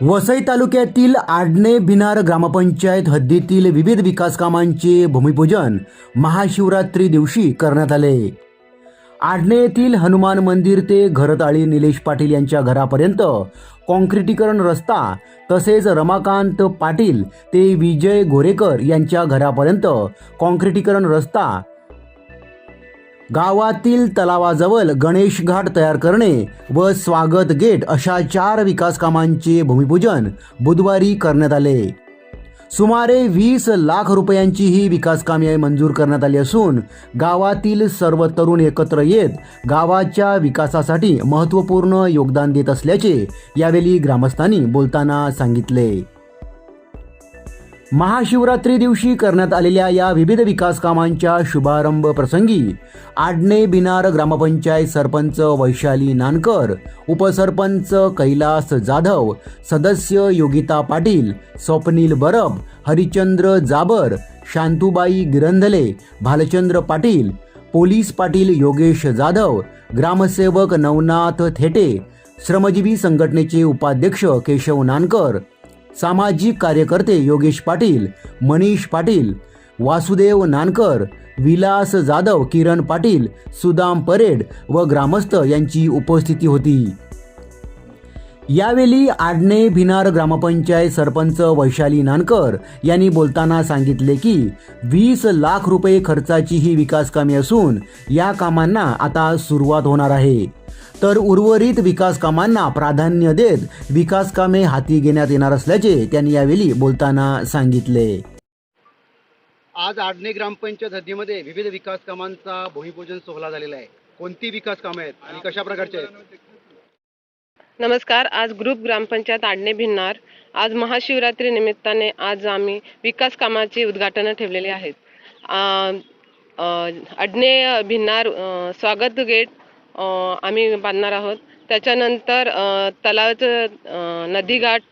वसई तालुक्यातील आडणे भिनार ग्रामपंचायत हद्दीतील विविध विकास कामांचे भूमिपूजन महाशिवरात्री दिवशी करण्यात आले. आडणे येथील हनुमान मंदिर ते घरताळी निलेश पाटील यांच्या घरापर्यंत कॉन्क्रिटीकरण रस्ता तसेच रमाकांत पाटील ते विजय गोरेकर यांच्या घरापर्यंत कॉन्क्रिटीकरण रस्ता गावातील तलावाजवळ गणेश घाट तयार करणे व स्वागत गेट अशा चार विकास कामांचे भूमिपूजन बुधवारी करण्यात आले. सुमारे वीस लाख रुपयांची ही विकास कामे मंजूर करण्यात आली असून गावातील सर्व तरुण एकत्र येत गावाच्या विकासासाठी महत्त्वपूर्ण योगदान देत असल्याचे यावेळी ग्रामस्थांनी बोलताना सांगितले. महाशिवरात्री दिवशी करण्यात आलेल्या या विविध विकास कामांच्या शुभारंभ प्रसंगी आडणे बिनार ग्रामपंचायत सरपंच वैशाली नानकर उपसरपंच कैलास जाधव सदस्य योगिता पाटील स्वप्नील बरब हरिचंद्र जाबर शांतुबाई गिरंधले भालचंद्र पाटील पोलीस पाटील योगेश जाधव ग्रामसेवक नवनाथ थेटे श्रमजीवी संघटनेचे उपाध्यक्ष केशव नानकर सामाजिक कार्यकर्ते योगेश पाटील मनीष पाटील वासुदेव नानकर विलास जाधव किरण पाटील सुदाम परेड व ग्रामस्थ यांची उपस्थिती होती. यावेळी आडणे भिनार ग्रामपंचायत सरपंच वैशाली नानकर यांनी बोलताना सांगितले की वीस लाख रुपये खर्चाची ही विकास कामे असून या कामांना आता सुरुवात होणार आहे. तर उर्वरित विकास कामांना प्राधान्य देत विकास कामे हाती घेण्यात येणार असल्याचे त्यांनी यावेळी बोलताना सांगितले. आज आडणे ग्रामपंचायत हद्दीमध्ये विविध विकास कामांचा भूमिपूजन सोहळा झालेला आहे. कोणती विकास कामे आहेत आणि कशा प्रकारचे आहेत? नमस्कार आज ग्रुप ग्रामपंचायत आडणे भिन्नार आज महाशिवरात्री निमित्ताने आज आम्ही विकास कामाचे उद्घाटनं ठेवलेले आहेत. आडणे भिन्नार स्वागत गेट आम्ही बांधणार आहोत. त्याच्यानंतर तलावाचं नदीघाट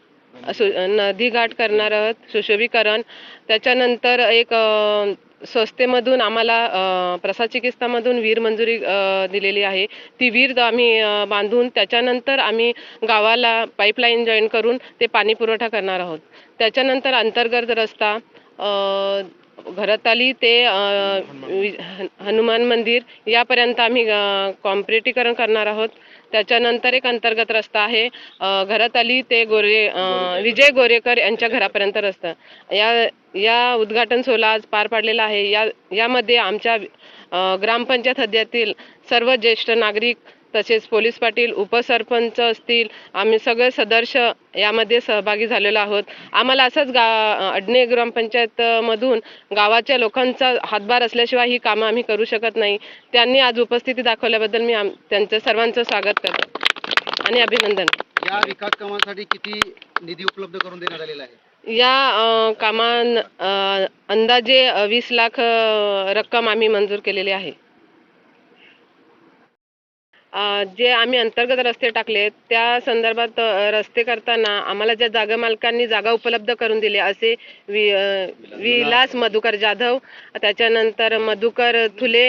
सु नदीघाट करणार आहोत सुशोभीकरण. त्याच्यानंतर एक अ, संस्थेमधून आम्हाला प्रसाद चिकित्सामधून वीर मंजुरी दिलेली आहे. ती वीर आम्ही बांधून त्याच्यानंतर आम्ही गावाला पाईपलाईन जॉईन करून ते पाणी पुरवठा करणार आहोत. त्याच्यानंतर अंतर्गत रस्ता घरात घरताली ते हनुमान मंदिर यापर्यंत आम्ही कॉम्प्रिटीकरण करणार आहोत. त्याच्यानंतर एक अंतर्गत रस्ता आहे. घरात घराताली ते गोरे विजय गोरेकर यांच्या घरापर्यंत रस्ता. या या उद्घाटन सोहळा आज पार पाडलेला आहे. या यामध्ये आमच्या ग्रामपंचायत हद्दीतील सर्व ज्येष्ठ नागरिक तसेच पोलीस पाटील उपसरपंच असतील आम्ही सगळे सदस्य यामध्ये सहभागी झालेलो आहोत. आम्हाला असंच गा अडणे ग्रामपंचायत मधून गावाच्या लोकांचा हातभार असल्याशिवाय ही कामं आम्ही करू शकत नाही. त्यांनी आज उपस्थिती दाखवल्याबद्दल मी आम त्यांचं सर्वांचं स्वागत करतो. आणि अभिनंदन. या विकास कामांसाठी किती निधी उपलब्ध करून देण्यात आलेला आहे? या कामान अंदाजे वीस लाख रक्कम आम्ही मंजूर केलेली आहे. जे आम्ही अंतर्गत रस्ते टाकले त्या संदर्भात रस्ते करताना आम्हाला ज्या जागा मालकांनी जागा उपलब्ध करून दिली असे वि विलास मधुकर जाधव त्याच्यानंतर मधुकर थुले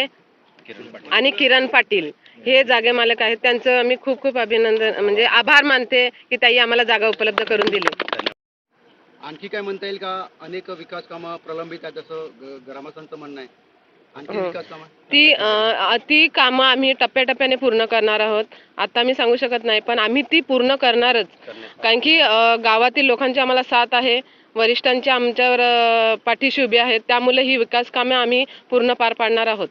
आणि किरण पाटील हे जागे मालक आहेत. त्यांचं आम्ही खूप खूप अभिनंदन म्हणजे आभार मानते की ताई आम्हाला जागा उपलब्ध करून दिली. आणखी काय म्हणता येईल का? अनेक विकास कामं प्रलंबित आहेत असं ग्रामस्थांचं म्हणणं आहे. ती अ, ती कामं आम्ही टप्प्याटप्प्याने पूर्ण करणार आहोत. आता मी सांगू शकत नाही पण आम्ही ती पूर्ण करणारच. कारण की अ, गावातील लोकांची आम्हाला साथ आहे वरिष्ठांची आमच्यावर अ, पाठीशी उभी आहेत त्यामुळे ही विकास कामे आम्ही पूर्ण पार पाडणार आहोत.